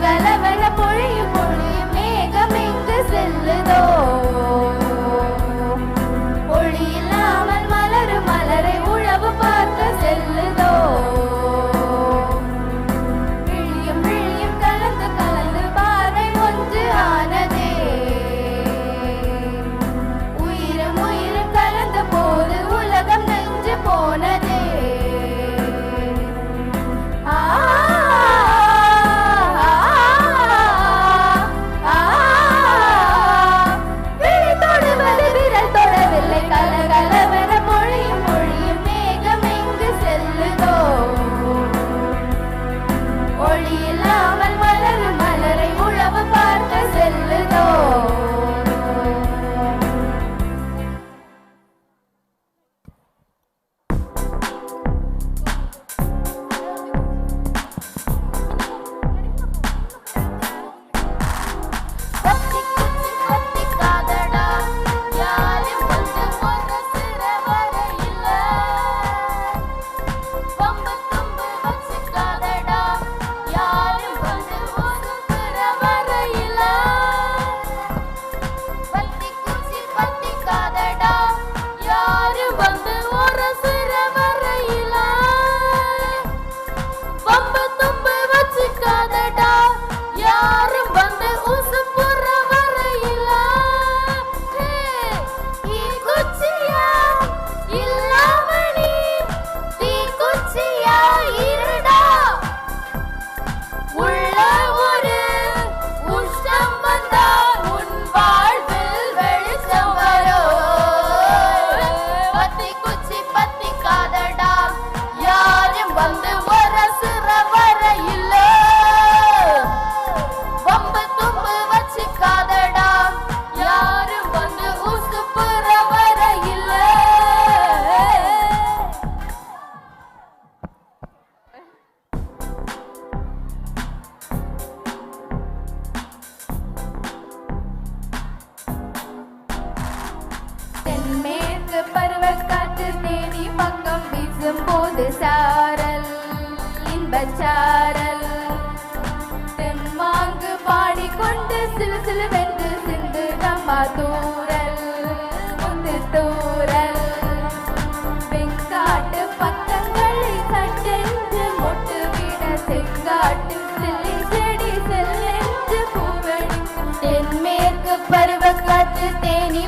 la la la வந்து சாரல் இன்பச்சாரல் தென்மாங்கு பாடிக்கொண்டு சிலு சிலுவென்று சிந்து தம்மா தூரல் முந்து தூரல். வெங்காட்டு பக்கங்களை சட்டென்று மொட்டு விட செங்காட்டு சில்லி செடி செல்லென்று பூவெடுக்கும் தென்மேற்கு பருவ காற்று தேனி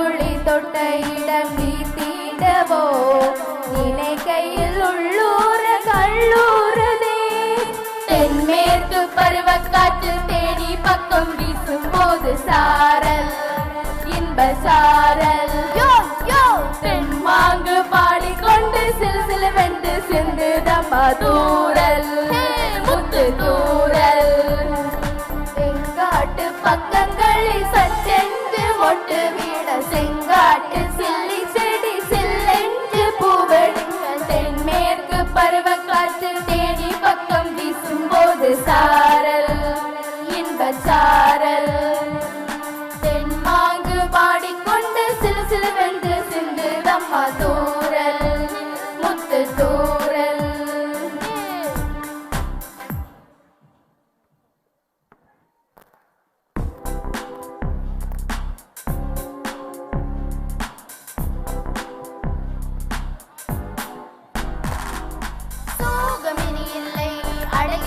துளி தொட்ட இடம் நீ தீண்டவோ நினைக்கையில் உள்ளூர கல்லூரதே. தென்மேற்கு பருவக்காற்று தேடி பக்கம் வீசும் போது சாரல் இன்ப சாரல். தென்மாங்கு பாடிக்கொண்டு சிலு சிலுவென்று சிந்து தம்மா தூரல். முத்து தூரல். வெங்காட்டு பக்கங்களில் சட்டென்று மொட்டு செங்காட்டு சில்லி செடி சில்லென்று பூவெடுங்க தென்மேற்கு பருவ காற்று தேடி பக்கம் வீசும் போது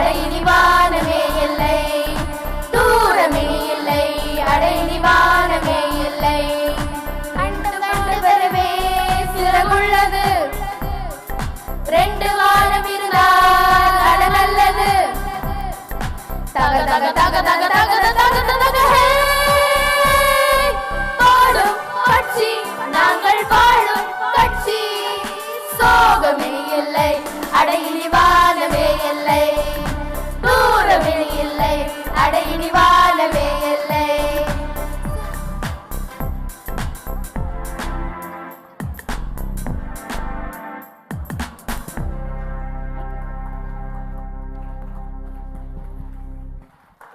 அடைதி வானமே இல்லை தூரமே இல்லை அடைதி வானமே இல்லை கண்டு கண்டு பெறவே சிறமுள்ளது ரெண்டு பாடும் கட்சி சோகமே இல்லை